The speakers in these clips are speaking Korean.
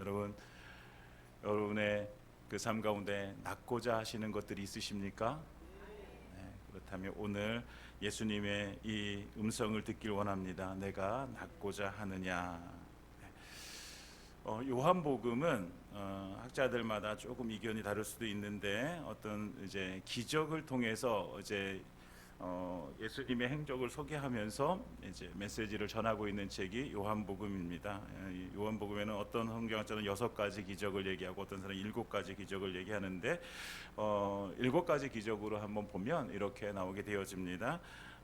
여러분 여러분의 그 삶 가운데 낫고자 하시는 것들이 있으십니까? 네, 그렇다면 오늘 예수님의 이 음성을 듣길 원합니다. 내가 낫고자 하느냐. 네. 어, 요한복음은 어, 학자들마다 조금 이견이 다를 수도 있는데 어떤 이제 기적을 통해서 이제 어, 예수님의 행적을 소개하면서 이제 메시지를 전하고 있는 책이 요한복음입니다. 예, 이 요한복음에는 어떤 성경학자는 여섯 가지 기적을 얘기하고 어떤 사람은 일곱 가지 기적을 얘기하는데 어, 일곱 가지 기적으로 한번 보면 이렇게 나오게 되어집니다.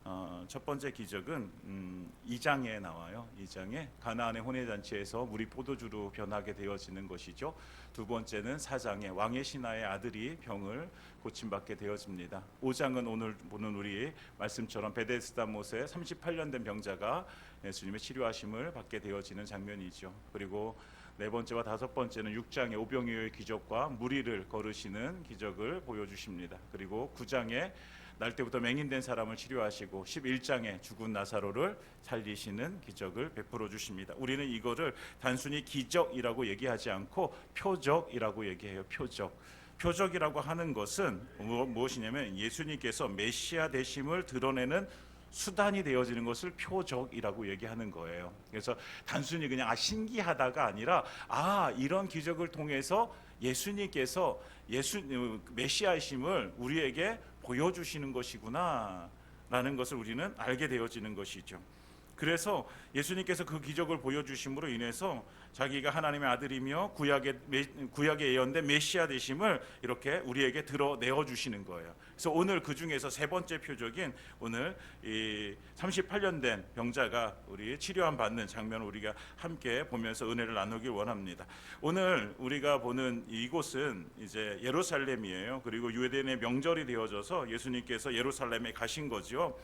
어, 첫 번째 기적은 음, 2장에 나와요. 2장에 가나안의 혼회잔치에서 물이 포도주로 변하게 되어지는 것이죠. 두 번째는 4장에 왕의 신하의 아들이 병을 고침받게 되어집니다. 5장은 오늘 보는 우리 말씀처럼 베데스다 못에 38년 된 병자가 예수님의 치료하심을 받게 되어지는 장면이죠. 그리고 네 번째와 다섯 번째는 6장의 오병이어의 기적과 무리를 걸으시는 기적을 보여주십니다. 그리고 9장에 날 때부터 맹인된 사람을 치료하시고 11장에 죽은 나사로를 살리시는 기적을 베풀어 주십니다. 우리는 이거를 단순히 기적이라고 얘기하지 않고 표적이라고 얘기해요. 표적. 표적이라고 하는 것은 무- 무엇이냐면 예수님께서 메시아 되심을 드러내는 수단이 되어지는 것을 표적이라고 얘기하는 거예요. 그래서 단순히 그냥 아 신기하다가 아니라 아 이런 기적을 통해서 예수님께서 예수 어, 메시아이심을 우리에게 보여주시는 것이구나 라는 것을 우리는 알게 되어지는 것이죠. 그래서 예수님께서 그 기적을 보여주심으로 인해서 자기가 하나님의 아들이며 구약의 메, 구약의 예언된 메시아 되심을 이렇게 우리에게 드러내어 주시는 거예요. 그래서 오늘 그 중에서 세 번째 표적인 오늘 이 38년 된 병자가 우리 치료함 받는 장면을 우리가 함께 보면서 은혜를 나누길 원합니다. 오늘 우리가 보는 이곳은 이제 예루살렘이에요. 그리고 유대인의 명절이 되어져서 예수님께서 예루살렘에 가신 거죠.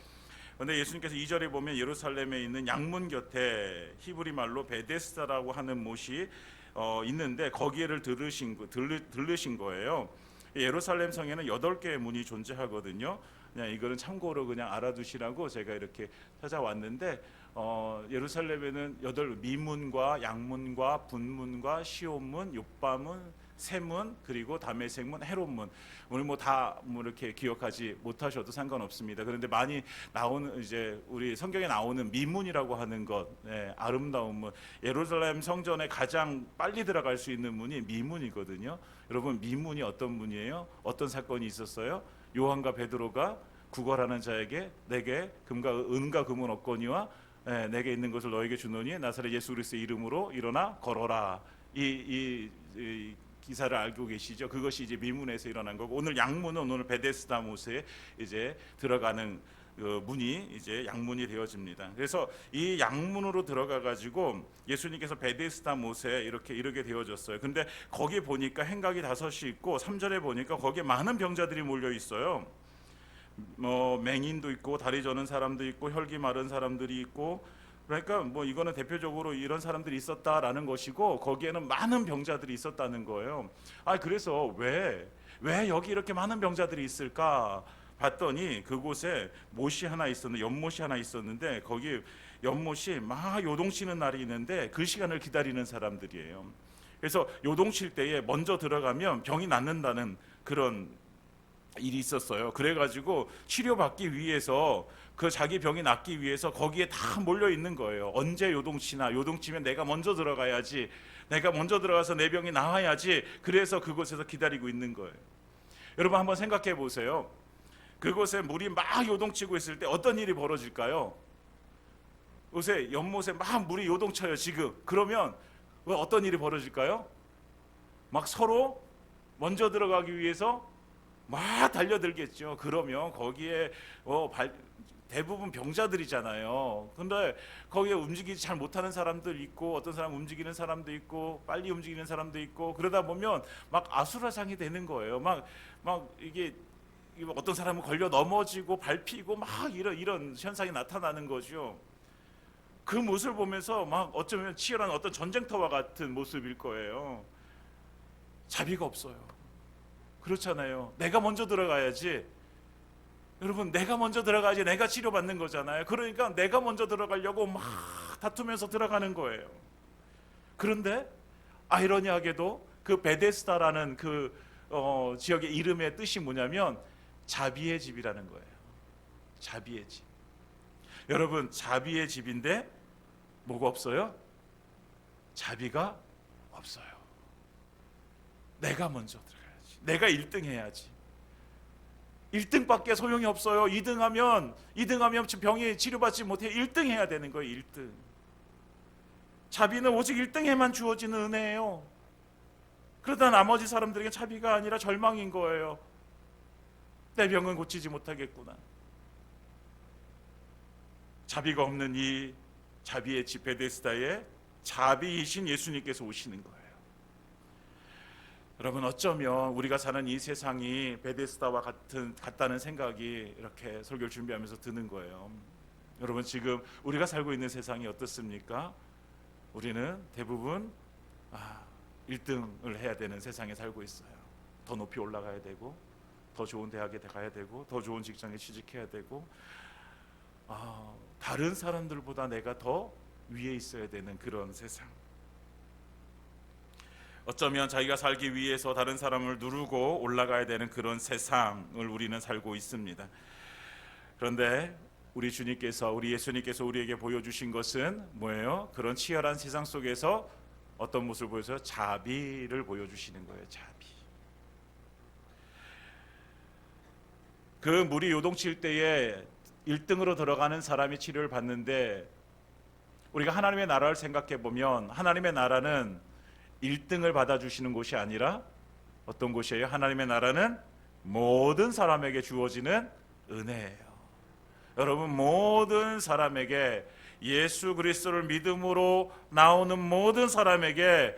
그런데 예수님께서 2절에 보면 예루살렘에 있는 양문 곁에 히브리 말로 베데스다라고 하는 못이 어, 있는데 거기를 들으신 거- 들르, 들르신 거예요. 예루살렘 성에는 여덟 개의 문이 존재하거든요. 그냥 이거는 참고로 그냥 알아두시라고 제가 이렇게 찾아왔는데 어, 예루살렘에는 여덟 미문과 양문과 분문과 시온문, 욕바문, 세문 그리고 다메섹문, 헤롯문 오늘 뭐 다 뭐 이렇게 기억하지 못하셔도 상관없습니다. 그런데 많이 나오는 이제 우리 성경에 나오는 미문이라고 하는 것, 네, 아름다운 문, 예루살렘 성전에 가장 빨리 들어갈 수 있는 문이 미문이거든요. 여러분 미문이 어떤 문이에요? 어떤 사건이 있었어요? 요한과 베드로가 구걸하는 자에게 내게 금과 은과 금은 없거니와 예, 내게 있는 것을 너에게 주노니 나사렛 예수 그리스도의 이름으로 일어나 걸어라. 이, 이, 이 기사를 알고 계시죠? 그것이 이제 미문에서 일어난 거고 오늘 양문은 오늘 베데스다 못에 이제 들어가는 그 문이 이제 양문이 되어집니다. 그래서 이 양문으로 들어가 가지고 예수님께서 베데스다 못에 이렇게 이르게 되어졌어요. 근데 거기 보니까 행각이 다섯이 있고 3절에 보니까 거기에 많은 병자들이 몰려 있어요. 뭐 맹인도 있고 다리 저는 사람도 있고 혈기 마른 사람들이 있고 그러니까 뭐 이거는 대표적으로 이런 사람들이 있었다라는 것이고 거기에는 많은 병자들이 있었다는 거예요. 아 그래서 왜 왜 여기 이렇게 많은 병자들이 있을까? 봤더니 그곳에 못이 하나 있었는데 연못이 하나 있었는데 거기 연못이 막 요동치는 날이 있는데 그 시간을 기다리는 사람들이에요. 그래서 요동칠 때에 먼저 들어가면 병이 낫는다는 그런 일이 있었어요. 그래가지고 치료받기 위해서 그 자기 병이 낫기 위해서 거기에 다 몰려 있는 거예요. 언제 요동치나 요동치면 내가 먼저 들어가야지. 내가 먼저 들어가서 내 병이 나아야지. 그래서 그곳에서 기다리고 있는 거예요. 여러분 한번 생각해 보세요. 그곳에 물이 막 요동치고 있을 때 어떤 일이 벌어질까요? 요새 연못에 막 물이 요동쳐요 지금. 그러면 왜 어떤 일이 벌어질까요? 막 서로 먼저 들어가기 위해서 막 달려들겠죠. 그러면 거기에 어, 발, 대부분 병자들이잖아요. 근데 거기에 움직이지 잘 못하는 사람들 있고 어떤 사람 움직이는 사람도 있고 빨리 움직이는 사람도 있고 그러다 보면 막 아수라장이 되는 거예요. 막 막 이게 어떤 사람은 걸려 넘어지고 밟히고 막 이런 이런 현상이 나타나는 거죠. 그 모습을 보면서 막 어쩌면 치열한 어떤 전쟁터와 같은 모습일 거예요. 자비가 없어요. 그렇잖아요. 내가 먼저 들어가야지. 여러분, 내가 먼저 들어가야지 내가 치료받는 거잖아요. 그러니까 내가 먼저 들어가려고 막 다투면서 들어가는 거예요. 그런데 아이러니하게도 그 베데스다라는 그 어, 지역의 이름의 뜻이 뭐냐면 자비의 집이라는 거예요. 자비의 집. 여러분 자비의 집인데 뭐가 없어요? 자비가 없어요. 내가 먼저 들어가야지. 내가 1등 해야지. 1등밖에 소용이 없어요. 2등하면 2등하면 지금 병이 치료받지 못해 1등 해야 되는 거예요. 1등. 자비는 오직 1등에만 주어지는 은혜예요. 그러다 나머지 사람들에게 자비가 아니라 절망인 거예요. 내 병은 고치지 못하겠구나. 자비가 없는 이 자비의 집 베데스다에 자비이신 예수님께서 오시는 거예요. 여러분 어쩌면 우리가 사는 이 세상이 베데스다와 같은 같다는 생각이 이렇게 설교를 준비하면서 드는 거예요. 여러분 지금 우리가 살고 있는 세상이 어떻습니까? 우리는 대부분 아, 1등을 해야 되는 세상에 살고 있어요. 더 높이 올라가야 되고 더 좋은 대학에 가야 되고 더 좋은 직장에 취직해야 되고 아, 다른 사람들보다 내가 더 위에 있어야 되는 그런 세상. 어쩌면 자기가 살기 위해서 다른 사람을 누르고 올라가야 되는 그런 세상을 우리는 살고 있습니다. 그런데 우리 주님께서 우리 예수님께서 우리에게 보여주신 것은 뭐예요? 그런 치열한 세상 속에서 어떤 모습을 보여서 자비를 보여주시는 거예요. 자비. 그 물이 요동칠 때에 1등으로 들어가는 사람이 치료를 받는데 우리가 하나님의 나라를 생각해 보면 하나님의 나라는 1등을 받아주시는 곳이 아니라 어떤 곳이에요? 하나님의 나라는 모든 사람에게 주어지는 은혜예요. 여러분 모든 사람에게 예수 그리스도를 믿음으로 나오는 모든 사람에게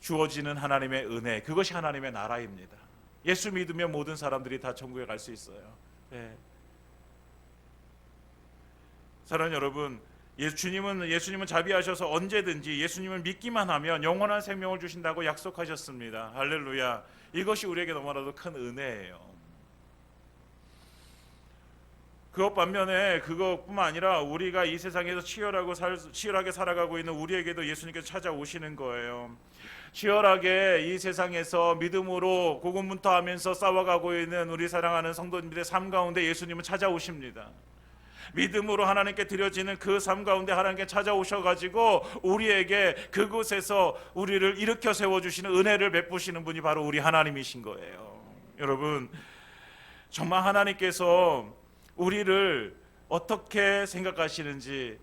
주어지는 하나님의 은혜 그것이 하나님의 나라입니다. 예수 믿으면 모든 사람들이 다 천국에 갈 수 있어요. 네. 사랑하는 여러분, 예수님은 예수님은 자비하셔서 언제든지 예수님을 믿기만 하면 영원한 생명을 주신다고 약속하셨습니다. 할렐루야. 이것이 우리에게 너무나도 큰 은혜예요. 그것 반면에 그것뿐만 아니라 우리가 이 세상에서 치열하고 살, 치열하게 살아가고 있는 우리에게도 예수님께서 찾아오시는 거예요. 치열하게 이 세상에서 믿음으로 고군분투하면서 싸워가고 있는 우리 사랑하는 성도님들의 삶 가운데 예수님은 찾아오십니다. 믿음으로 하나님께 드려지는 그 삶 가운데 하나님께 찾아오셔 가지고 우리에게 그곳에서 우리를 일으켜 세워 주시는 은혜를 베푸시는 분이 바로 우리 하나님이신 거예요. 여러분 정말 하나님께서 우리를 어떻게 생각하시는지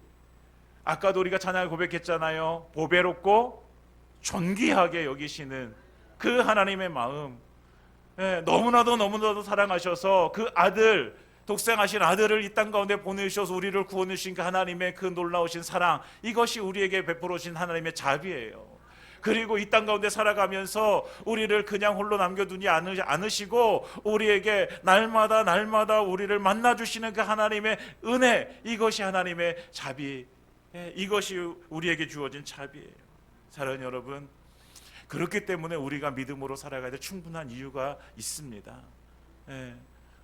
아까도 우리가 찬양을 고백했잖아요. 보배롭고 존귀하게 여기시는 그 하나님의 마음 예, 너무나도 너무나도 사랑하셔서 그 아들 독생하신 아들을 이 땅 가운데 보내주셔서 우리를 구원해 주신 그 하나님의 그 놀라우신 사랑 이것이 우리에게 베풀어 주신 하나님의 자비예요. 그리고 이 땅 가운데 살아가면서 우리를 그냥 홀로 남겨두지 않으- 않으시고 우리에게 날마다 날마다 우리를 만나 주시는 그 하나님의 은혜 이것이 하나님의 자비 예, 이것이 우리에게 주어진 자비예요. 사랑하는 여러분 그렇기 때문에 우리가 믿음으로 살아가야 될 충분한 이유가 있습니다. 예.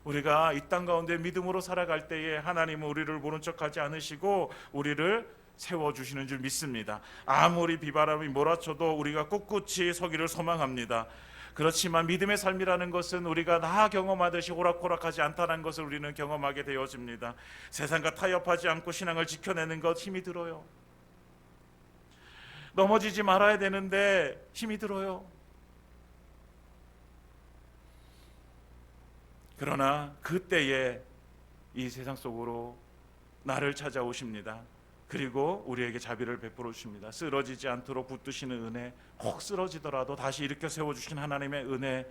우리가 이 땅 가운데 믿음으로 살아갈 때에 하나님은 우리를 모른 척하지 않으시고 우리를 세워 주시는 줄 믿습니다. 아무리 비바람이 몰아쳐도 우리가 꿋꿋이 서기를 소망합니다. 그렇지만 믿음의 삶이라는 것은 우리가 나 경험하듯이 호락호락하지 않다는 것을 우리는 경험하게 되어집니다. 세상과 타협하지 않고 신앙을 지켜내는 것 힘이 들어요. 넘어지지 말아야 되는데 힘이 들어요. 그러나 그때에 이 세상 속으로 나를 찾아오십니다. 그리고 우리에게 자비를 베풀어 주십니다. 쓰러지지 않도록 붙드시는 은혜, 혹 쓰러지더라도 다시 일으켜 세워 주신 하나님의 은혜,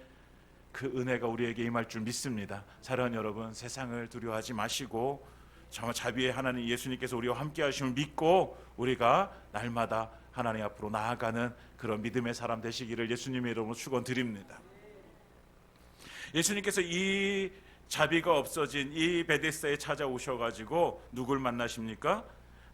그 은혜가 우리에게 임할 줄 믿습니다. 사랑하는 여러분, 세상을 두려워하지 마시고 정말 자비의 하나님 예수님께서 우리와 함께 하심을 믿고 우리가 날마다 하나님 앞으로 나아가는 그런 믿음의 사람 되시기를 예수님의 이름으로 축원드립니다. 예수님께서 이 자비가 없어진 이 베데스다에 찾아오셔 가지고 누굴 만나십니까?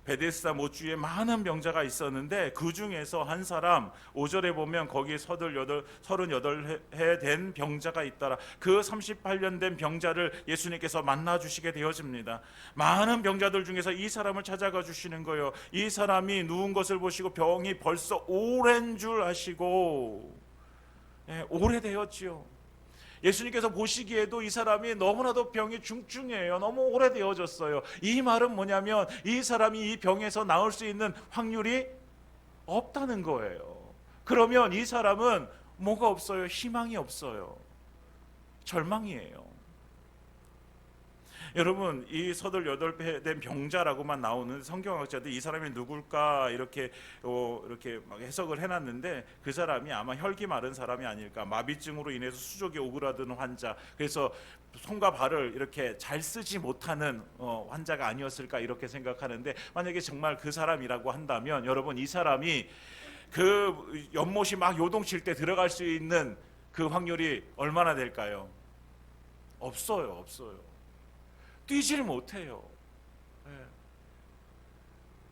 베데스다 모주에 많은 병자가 있었는데 그 중에서 한 사람 5절에 보면 거기에 38 38해 된 병자가 있더라. 그 38년 된 병자를 예수님께서 만나 주시게 되어집니다. 많은 병자들 중에서 이 사람을 찾아가 주시는 거예요. 이 사람이 누운 것을 보시고 병이 벌써 오랜 줄 아시고 예, 오래되었지요. 예수님께서 보시기에도 이 사람이 너무나도 병이 중증이에요. 너무 오래되어졌어요. 이 말은 뭐냐면 이 사람이 이 병에서 나을 수 있는 확률이 없다는 거예요. 그러면 이 사람은 뭐가 없어요? 희망이 없어요. 절망이에요. 여러분 이 서둘여덟 된 병자라고만 나오는 성경학자들 이 사람이 누굴까 이렇게 어, 이렇게 막 해석을 해놨는데 그 사람이 아마 혈기 마른 사람이 아닐까 마비증으로 인해서 수족이 오그라드는 환자 그래서 손과 발을 이렇게 잘 쓰지 못하는 어, 환자가 아니었을까 이렇게 생각하는데 만약에 정말 그 사람이라고 한다면 여러분 이 사람이 그 연못이 막 요동칠 때 들어갈 수 있는 그 확률이 얼마나 될까요? 없어요, 없어요. 뛰지를 못해요. 예.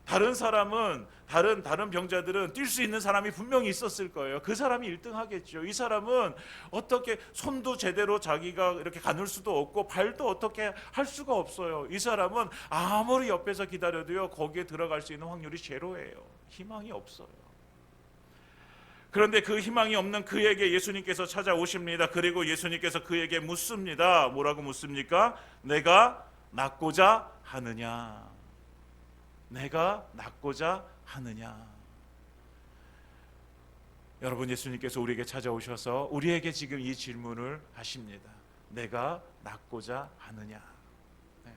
다른 사람은 다른 다른 병자들은 뛸 수 있는 사람이 분명히 있었을 거예요. 그 사람이 1등 하겠죠. 이 사람은 어떻게 손도 제대로 자기가 이렇게 가눌 수도 없고 발도 어떻게 할 수가 없어요. 이 사람은 아무리 옆에서 기다려도요. 거기에 들어갈 수 있는 확률이 제로예요. 희망이 없어요. 그런데 그 희망이 없는 그에게 예수님께서 찾아오십니다. 그리고 예수님께서 그에게 묻습니다. 뭐라고 묻습니까? 내가 낫고자 하느냐? 내가 낫고자 하느냐? 여러분 예수님께서 우리에게 찾아오셔서 우리에게 지금 이 질문을 하십니다. 내가 낫고자 하느냐? 네.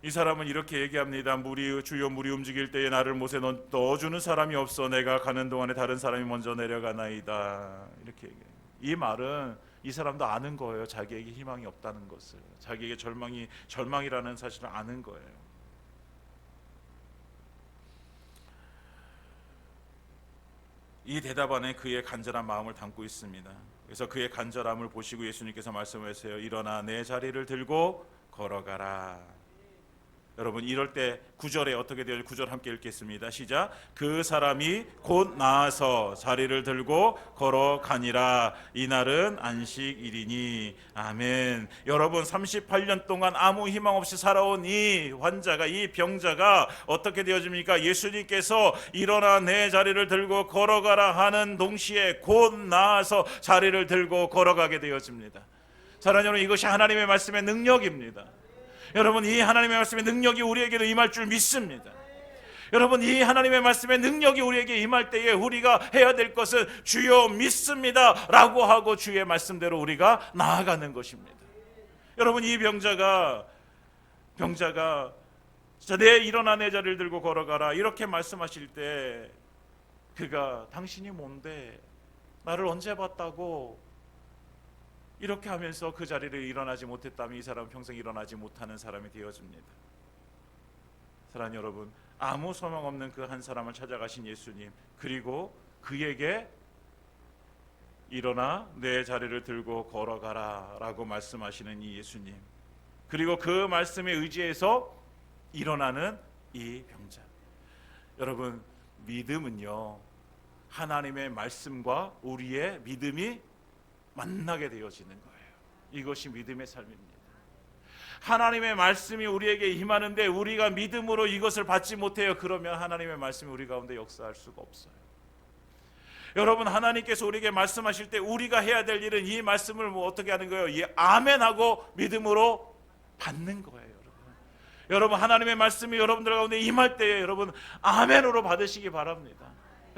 이 사람은 이렇게 얘기합니다. 물이 주요 물이 움직일 때에 나를 못에 넣어주는 사람이 없어 내가 가는 동안에 다른 사람이 먼저 내려가나이다. 이렇게 얘기해요. 이 말은 이 사람도 아는 거예요. 자기에게 희망이 없다는 것을, 자기에게 절망이 절망이라는 사실을 아는 거예요. 이 대답 안에 그의 간절한 마음을 담고 있습니다. 그래서 그의 간절함을 보시고 예수님께서 말씀하세요. 일어나 내 자리를 들고 걸어가라. 여러분 이럴 때 구절에 어떻게 되어 구절 함께 읽겠습니다. 시작. 그 사람이 곧 나아서 자리를 들고 걸어가니라. 이날은 안식일이니. 아멘. 여러분 38년 동안 아무 희망 없이 살아온 이 환자가 이 병자가 어떻게 되어집니까? 예수님께서 일어나 내 자리를 들고 걸어가라 하는 동시에 곧 나아서 자리를 들고 걸어가게 되어집니다. 사랑하는 여러분 이것이 하나님의 말씀의 능력입니다. 여러분 이 하나님의 말씀의 능력이 우리에게도 임할 줄 믿습니다. 여러분 이 하나님의 말씀의 능력이 우리에게 임할 때에 우리가 해야 될 것은 주여 믿습니다라고 하고 주의 말씀대로 우리가 나아가는 것입니다. 여러분 이 병자가 병자가 내 일어나 내 자리를 들고 걸어가라 이렇게 말씀하실 때 그가 당신이 뭔데 나를 언제 봤다고 이렇게 하면서 그 자리를 일어나지 못했다면 이 사람은 평생 일어나지 못하는 사람이 되어집니다. 사랑 여러분, 아무 소망 없는 그 한 사람을 찾아가신 예수님, 그리고 그에게 일어나 내 자리를 들고 걸어가라라고 말씀하시는 이 예수님, 그리고 그 말씀에 의지해서 일어나는 이 병자. 여러분, 믿음은요 하나님의 말씀과 우리의 믿음이 만나게 되어지는 거예요. 이것이 믿음의 삶입니다. 하나님의 말씀이 우리에게 임하는데 우리가 믿음으로 이것을 받지 못해요. 그러면 하나님의 말씀이 우리 가운데 역사할 수가 없어요. 여러분 하나님께서 우리에게 말씀하실 때 우리가 해야 될 일은 이 말씀을 뭐 어떻게 하는 거예요? 이 아멘하고 믿음으로 받는 거예요. 여러분. 여러분 하나님의 말씀이 여러분들 가운데 임할 때에 여러분 아멘으로 받으시기 바랍니다.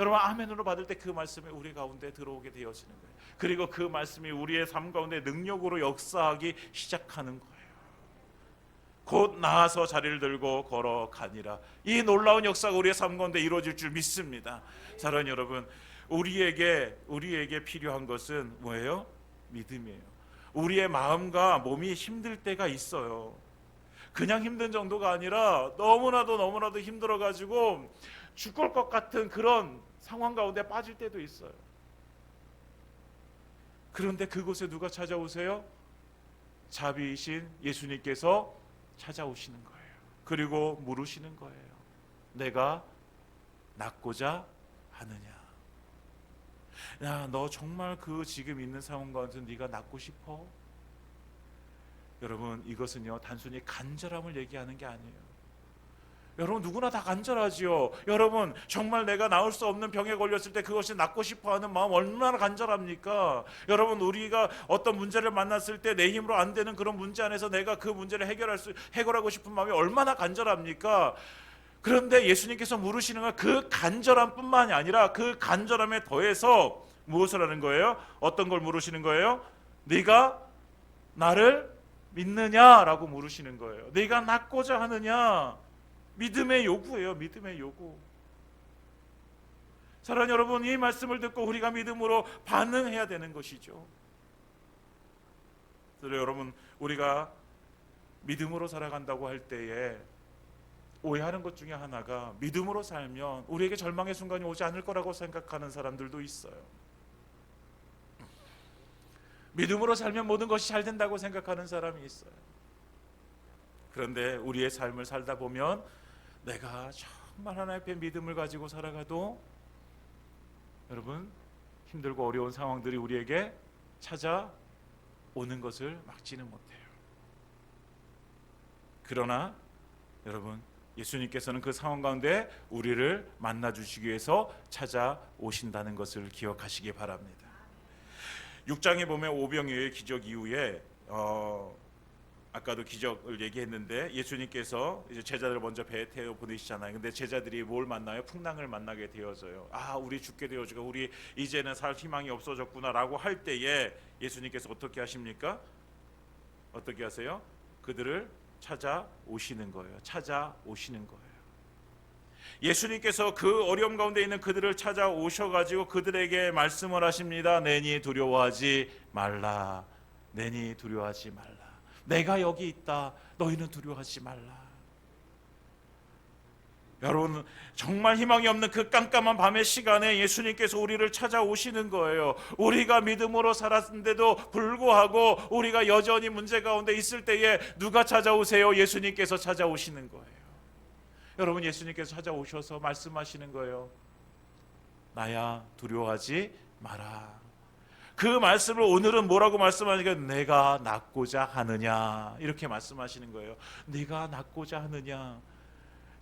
여러분 아멘으로 받을 때 그 말씀이 우리 가운데 들어오게 되어지는 거예요. 그리고 그 말씀이 우리의 삶 가운데 능력으로 역사하기 시작하는 거예요. 곧 나아서 자리를 들고 걸어가니라. 이 놀라운 역사가 우리의 삶 가운데 이루어질 줄 믿습니다. 사랑 여러분, 우리에게 우리에게 필요한 것은 뭐예요? 믿음이에요. 우리의 마음과 몸이 힘들 때가 있어요. 그냥 힘든 정도가 아니라 너무나도 너무나도 힘들어 가지고 죽을 것 같은 그런 상황 가운데 빠질 때도 있어요. 그런데 그곳에 누가 찾아오세요? 자비이신 예수님께서 찾아오시는 거예요. 그리고 물으시는 거예요. 내가 낫고자 하느냐? 야, 너 정말 그 지금 있는 상황 가운데 네가 낫고 싶어? 여러분, 이것은요 단순히 간절함을 얘기하는 게 아니에요. 여러분 누구나 다 간절하지요. 여러분 정말 내가 나을 수 없는 병에 걸렸을 때 그것이 낫고 싶어하는 마음 얼마나 간절합니까? 여러분 우리가 어떤 문제를 만났을 때 내 힘으로 안 되는 그런 문제 안에서 내가 그 문제를 해결할 수 해결하고 싶은 마음이 얼마나 간절합니까? 그런데 예수님께서 물으시는 건 그 간절함뿐만이 아니라 그 간절함에 더해서 무엇을 하는 거예요? 어떤 걸 물으시는 거예요? 네가 나를 믿느냐라고 물으시는 거예요. 네가 낫고자 하느냐? 믿음의 요구예요. 믿음의 요구. 사랑하는 여러분, 이 말씀을 듣고 우리가 믿음으로 반응해야 되는 것이죠. 그래서 여러분, 우리가 믿음으로 살아간다고 할 때에 오해하는 것 중에 하나가 믿음으로 살면 우리에게 절망의 순간이 오지 않을 거라고 생각하는 사람들도 있어요. 믿음으로 살면 모든 것이 잘 된다고 생각하는 사람이 있어요. 그런데 우리의 삶을 살다 보면 내가 정말 하나님 앞에 믿음을 가지고 살아가도 여러분 힘들고 어려운 상황들이 우리에게 찾아오는 것을 막지는 못해요. 그러나 여러분 예수님께서는 그 상황 가운데 우리를 만나 주시기 위해서 찾아오신다는 것을 기억하시기 바랍니다. 6장에 보면 오병이어의 기적 이후에 어, 아까도 기적을 얘기했는데 예수님께서 이제 제자들을 먼저 배에 태워 보내시잖아요. 근데 제자들이 뭘 만나요? 풍랑을 만나게 되어져요. 아, 우리 죽게 되어지고 우리 이제는 살 희망이 없어졌구나라고 할 때에 예수님께서 어떻게 하십니까? 어떻게 하세요? 그들을 찾아오시는 거예요. 찾아오시는 거예요. 예수님께서 그 어려움 가운데 있는 그들을 찾아오셔가지고 그들에게 말씀을 하십니다. 내니 두려워하지 말라. 내니 두려워하지 말라. 내가 여기 있다. 너희는 두려워하지 말라. 여러분 정말 희망이 없는 그 깜깜한 밤의 시간에 예수님께서 우리를 찾아오시는 거예요. 우리가 믿음으로 살았는데도 불구하고 우리가 여전히 문제 가운데 있을 때에 누가 찾아오세요? 예수님께서 찾아오시는 거예요. 여러분 예수님께서 찾아오셔서 말씀하시는 거예요. 나야 두려워하지 마라. 그 말씀을 오늘은 뭐라고 말씀하니까 내가 낫고자 하느냐 이렇게 말씀하시는 거예요. 내가 낫고자 하느냐.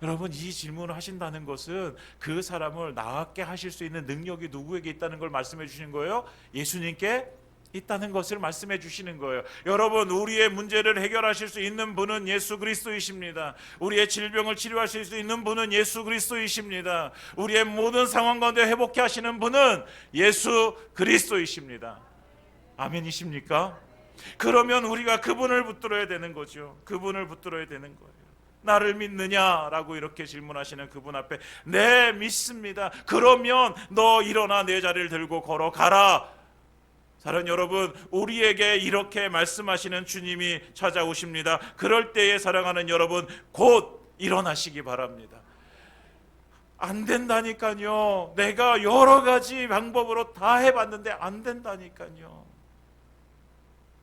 여러분 이 질문을 하신다는 것은 그 사람을 나았게 하실 수 있는 능력이 누구에게 있다는 걸 말씀해 주시는 거예요. 예수님께 있다는 것을 말씀해 주시는 거예요. 여러분 우리의 문제를 해결하실 수 있는 분은 예수 그리스도이십니다. 우리의 질병을 치료하실 수 있는 분은 예수 그리스도이십니다. 우리의 모든 상황 가운데 회복케 하시는 분은 예수 그리스도이십니다. 아멘이십니까? 그러면 우리가 그분을 붙들어야 되는 거죠. 그분을 붙들어야 되는 거예요. 나를 믿느냐라고 이렇게 질문하시는 그분 앞에 네 믿습니다. 그러면 너 일어나 내 자리를 들고 걸어가라. 사랑하는 여러분, 우리에게 이렇게 말씀하시는 주님이 찾아오십니다. 그럴 때에 사랑하는 여러분, 곧 일어나시기 바랍니다. 안 된다니까요. 내가 여러 가지 방법으로 다 해봤는데 안 된다니까요.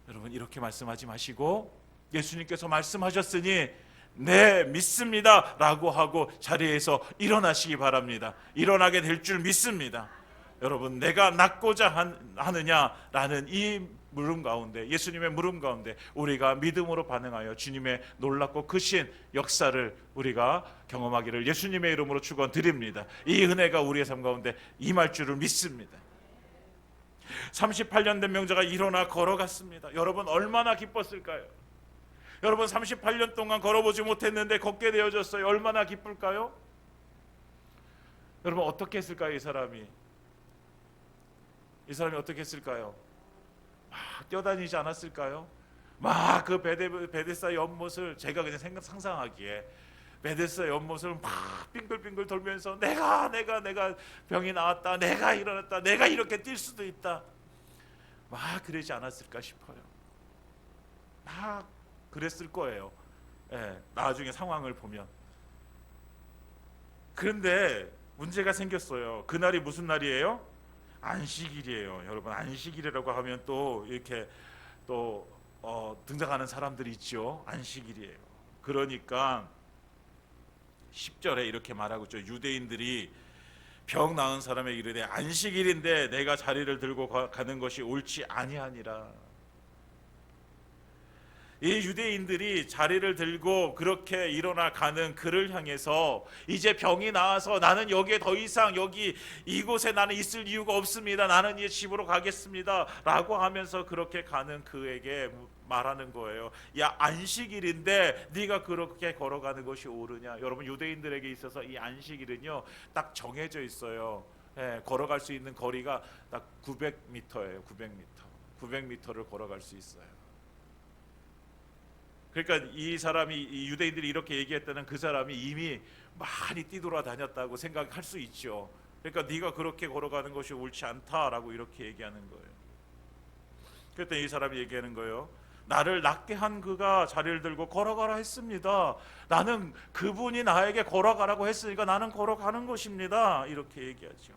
여러분, 이렇게 말씀하지 마시고 예수님께서 말씀하셨으니 네, 믿습니다. 라고 하고 자리에서 일어나시기 바랍니다. 일어나게 될 줄 믿습니다. 여러분 내가 낫고자 하느냐라는 이 물음 가운데 예수님의 물음 가운데 우리가 믿음으로 반응하여 주님의 놀랍고 크신 역사를 우리가 경험하기를 예수님의 이름으로 축원드립니다. 이 은혜가 우리의 삶 가운데 임할 줄을 믿습니다. 38년 된 명자가 일어나 걸어갔습니다. 여러분 얼마나 기뻤을까요? 여러분 38년 동안 걸어보지 못했는데 걷게 되어졌어요. 얼마나 기쁠까요? 여러분 어떻게 했을까요, 이 사람이? 이 사람이 어떻게 했을까요? 막 뛰어다니지 않았을까요? 막 그 베데 베데사 연못을 제가 그냥 생각 상상하기에 베데사 연못을 막 빙글빙글 돌면서 내가 내가 내가 병이 나왔다, 내가 일어났다, 내가 이렇게 뛸 수도 있다. 막 그러지 않았을까 싶어요. 막 그랬을 거예요. 예, 나중에 상황을 보면. 그런데 문제가 생겼어요. 그날이 무슨 날이에요? 안식일이에요. 여러분 안식일이라고 하면 또 이렇게 또 어, 등장하는 사람들이 있죠. 안식일이에요. 그러니까 10절에 이렇게 말하고 있죠. 유대인들이 병 나은 사람에게 이르되 안식일인데 내가 자리를 들고 가- 가는 것이 옳지 아니하니라. 이 유대인들이 자리를 들고 그렇게 일어나 가는 그를 향해서 이제 병이 나아서 나는 여기에 더 이상 여기 이곳에 나는 있을 이유가 없습니다. 나는 이제 집으로 가겠습니다 라고 하면서 그렇게 가는 그에게 말하는 거예요. 야 안식일인데 네가 그렇게 걸어가는 것이 옳으냐? 여러분 유대인들에게 있어서 이 안식일은요 딱 정해져 있어요. 예, 걸어갈 수 있는 거리가 딱 900m예요. 900m. 900m를 걸어갈 수 있어요. 그러니까 이 사람이 이 유대인들이 이렇게 얘기했다는 그 사람이 이미 많이 뛰돌아 다녔다고 생각할 수 있죠. 그러니까 네가 그렇게 걸어가는 것이 옳지 않다라고 이렇게 얘기하는 거예요. 그때 이 사람이 얘기하는 거예요. 나를 낫게 한 그가 자리를 들고 걸어가라 했습니다. 나는 그분이 나에게 걸어가라고 했으니까 나는 걸어가는 것입니다. 이렇게 얘기하죠.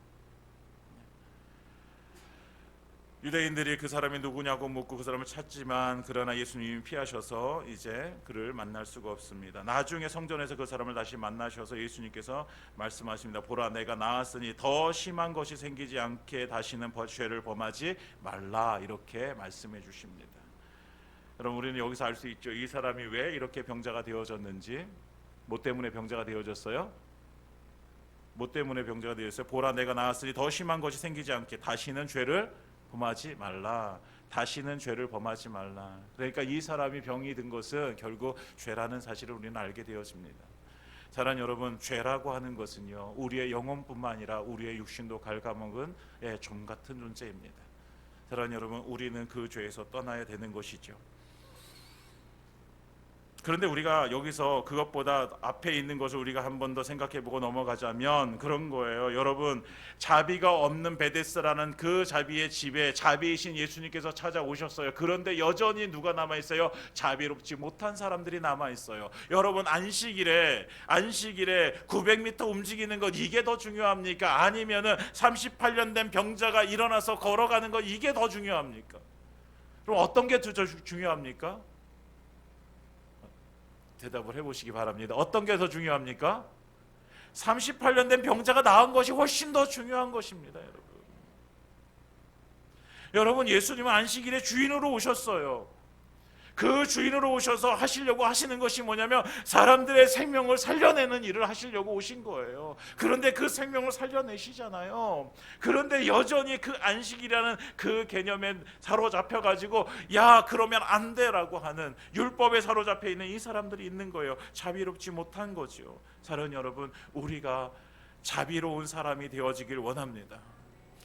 유대인들이 그 사람이 누구냐고 묻고 그 사람을 찾지만 그러나 예수님이 피하셔서 이제 그를 만날 수가 없습니다. 나중에 성전에서 그 사람을 다시 만나셔서 예수님께서 말씀하십니다. 보라 내가 나았으니 더 심한 것이 생기지 않게 다시는 버- 죄를 범하지 말라 이렇게 말씀해 주십니다. 여러분 우리는 여기서 알 수 있죠. 이 사람이 왜 이렇게 병자가 되어졌는지 뭐 때문에 병자가 되어졌어요? 뭐 때문에 병자가 되었어요? 보라 내가 나았으니 더 심한 것이 생기지 않게 다시는 죄를 범하지 말라. 다시는 죄를 범하지 말라. 그러니까 이 사람이 병이 든 것은 결국 죄라는 사실을 우리는 알게 되어집니다. 사랑 여러분, 죄라고 하는 것은요 우리의 영혼뿐만 아니라 우리의 육신도 갉아먹은 예, 좀 같은 존재입니다. 사랑 여러분, 우리는 그 죄에서 떠나야 되는 것이죠. 그런데 우리가 여기서 그것보다 앞에 있는 것을 우리가 한 번 더 생각해 보고 넘어가자면 그런 거예요. 여러분, 자비가 없는 베데스라는 그 자비의 집에 자비이신 예수님께서 찾아오셨어요. 그런데 여전히 누가 남아 있어요? 자비롭지 못한 사람들이 남아 있어요. 여러분, 안식일에 안식일에 900m 움직이는 것 이게 더 중요합니까? 아니면은 38년 된 병자가 일어나서 걸어가는 것 이게 더 중요합니까? 그럼 어떤 게 더 중요합니까? 대답을 해보시기 바랍니다. 어떤 게 더 중요합니까? 38년 된 병자가 나은 것이 훨씬 더 중요한 것입니다, 여러분. 여러분 예수님은 안식일에 주인으로 오셨어요. 그 주인으로 오셔서 하시려고 하시는 것이 뭐냐면 사람들의 생명을 살려내는 일을 하시려고 오신 거예요. 그런데 그 생명을 살려내시잖아요. 그런데 여전히 그 안식이라는 그 개념에 사로잡혀 가지고 야 그러면 안 돼라고 하는 율법에 사로잡혀 있는 이 사람들이 있는 거예요. 자비롭지 못한 거죠. 사랑 여러분, 우리가 자비로운 사람이 되어지길 원합니다.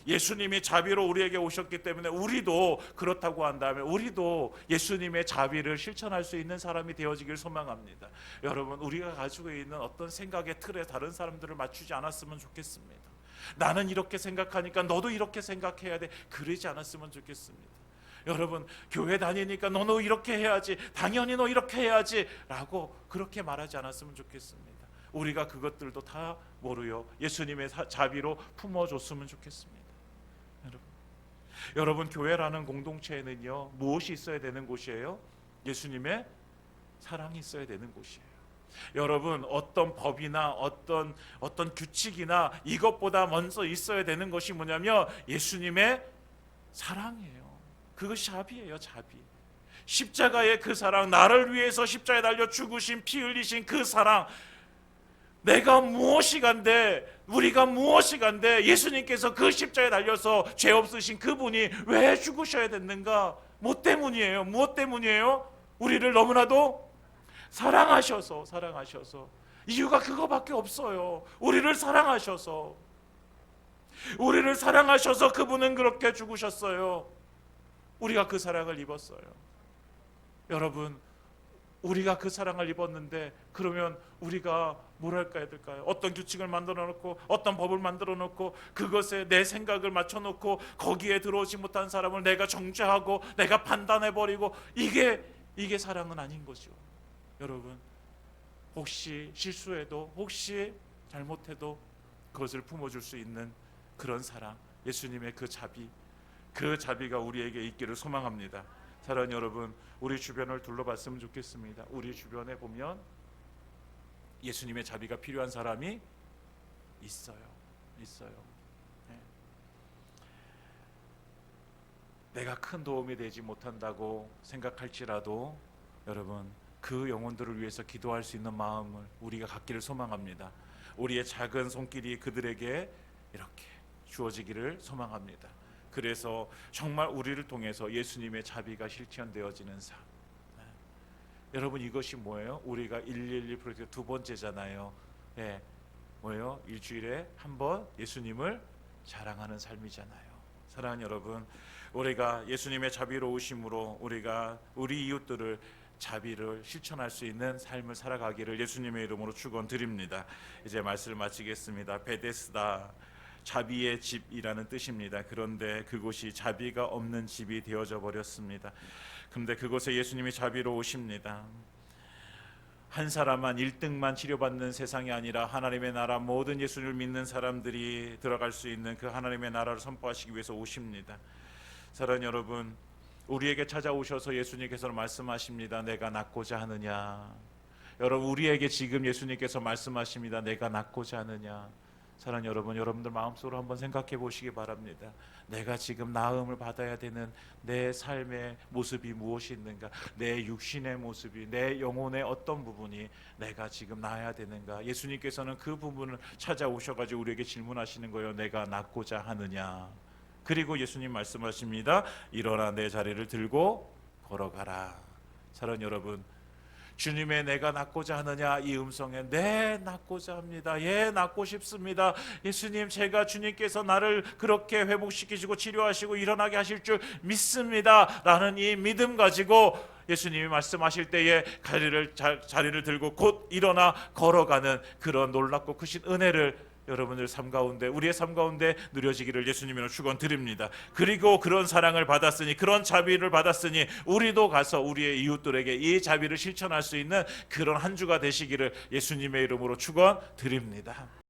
예수님이 자비로 우리에게 오셨기 때문에 우리도 그렇다고 한다면 우리도 예수님의 자비를 실천할 수 있는 사람이 되어지길 소망합니다. 여러분 우리가 가지고 있는 어떤 생각의 틀에 다른 사람들을 맞추지 않았으면 좋겠습니다. 나는 이렇게 생각하니까 너도 이렇게 생각해야 돼. 그러지 않았으면 좋겠습니다. 여러분 교회 다니니까 너도 이렇게 해야지. 당연히 너 이렇게 해야지라고 그렇게 말하지 않았으면 좋겠습니다. 우리가 그것들도 다 모르요 예수님의 사- 자비로 품어줬으면 좋겠습니다. 여러분 교회라는 공동체에는요 무엇이 있어야 되는 곳이에요? 예수님의 사랑이 있어야 되는 곳이에요. 여러분 어떤 법이나 어떤 어떤 규칙이나 이것보다 먼저 있어야 되는 것이 뭐냐면 예수님의 사랑이에요. 그것이 자비예요, 자비. 십자가의 그 사랑, 나를 위해서 십자가에 달려 죽으신 피 흘리신 그 사랑, 내가 무엇이 간데 우리가 무엇이 간데 예수님께서 그 십자에 달려서 죄 없으신 그분이 왜 죽으셔야 됐는가? 뭐 때문이에요? 무엇 때문이에요? 우리를 너무나도 사랑하셔서 사랑하셔서 이유가 그거밖에 없어요. 우리를 사랑하셔서 우리를 사랑하셔서 그분은 그렇게 죽으셨어요. 우리가 그 사랑을 입었어요. 여러분 우리가 그 사랑을 입었는데 그러면 우리가 뭘 할까 될까요? 어떤 규칙을 만들어 놓고 어떤 법을 만들어 놓고 그것에 내 생각을 맞춰 놓고 거기에 들어오지 못한 사람을 내가 정죄하고 내가 판단해 버리고 이게 이게 사랑은 아닌 거죠. 여러분 혹시 실수해도 혹시 잘못해도 그것을 품어 줄 수 있는 그런 사랑 예수님의 그 자비 그 자비가 우리에게 있기를 소망합니다. 사랑하는 여러분, 우리 주변을 둘러봤으면 좋겠습니다. 우리 주변에 보면 예수님의 자비가 필요한 사람이 있어요. 있어요. 네. 내가 큰 도움이 되지 못한다고 생각할지라도 여러분 그 영혼들을 위해서 기도할 수 있는 마음을 우리가 갖기를 소망합니다. 우리의 작은 손길이 그들에게 이렇게 주어지기를 소망합니다. 그래서 정말 우리를 통해서 예수님의 자비가 실현되어지는 삶. 네. 여러분 이것이 뭐예요? 우리가 111 프로젝트 두 번째잖아요. 예. 뭐예요? 일주일에 한 번 예수님을 자랑하는 삶이잖아요. 사랑하는 여러분, 우리가 예수님의 자비로우심으로 우리가 우리 이웃들을 자비를 실천할 수 있는 삶을 살아가기를 예수님의 이름으로 축원드립니다. 이제 말씀을 마치겠습니다. 베데스다 자비의 집이라는 뜻입니다. 그런데 그곳이 자비가 없는 집이 되어져 버렸습니다. 근데 그곳에 예수님이 자비로우십니다. 한 사람만 1등만 치료받는 세상이 아니라 하나님의 나라 모든 예수를 믿는 사람들이 들어갈 수 있는 그 하나님의 나라를 선포하시기 위해서 오십니다. 사랑하는 여러분, 우리에게 찾아오셔서 예수님께서 말씀하십니다. 내가 낫고자 하느냐. 여러분 우리에게 지금 예수님께서 말씀하십니다. 내가 낫고자 하느냐. 사랑하는 여러분, 여러분들 마음속으로 한번 생각해 보시기 바랍니다. 내가 지금 나음을 받아야 되는 내 삶의 모습이 무엇이 있는가? 내 육신의 모습이, 내 영혼의 어떤 부분이 내가 지금 나아야 되는가? 예수님께서는 그 부분을 찾아오셔 가지고 우리에게 질문하시는 거예요. 내가 낫고자 하느냐? 그리고 예수님 말씀하십니다. 일어나 내 자리를 들고 걸어가라. 사랑하는 여러분, 주님의 내가 낫고자 하느냐 이 음성에 네 낫고자 합니다. 예 낫고 싶습니다. 예수님 제가 주님께서 나를 그렇게 회복시키시고 치료하시고 일어나게 하실 줄 믿습니다라는 이 믿음 가지고 예수님이 말씀하실 때에 자리를 자, 자리를 들고 곧 일어나 걸어가는 그런 놀랍고 크신 은혜를 여러분들 삶 가운데 우리의 삶 가운데 누려지기를 예수님으로 축원 드립니다. 그리고 그런 사랑을 받았으니 그런 자비를 받았으니 우리도 가서 우리의 이웃들에게 이 자비를 실천할 수 있는 그런 한 주가 되시기를 예수님의 이름으로 축원 드립니다.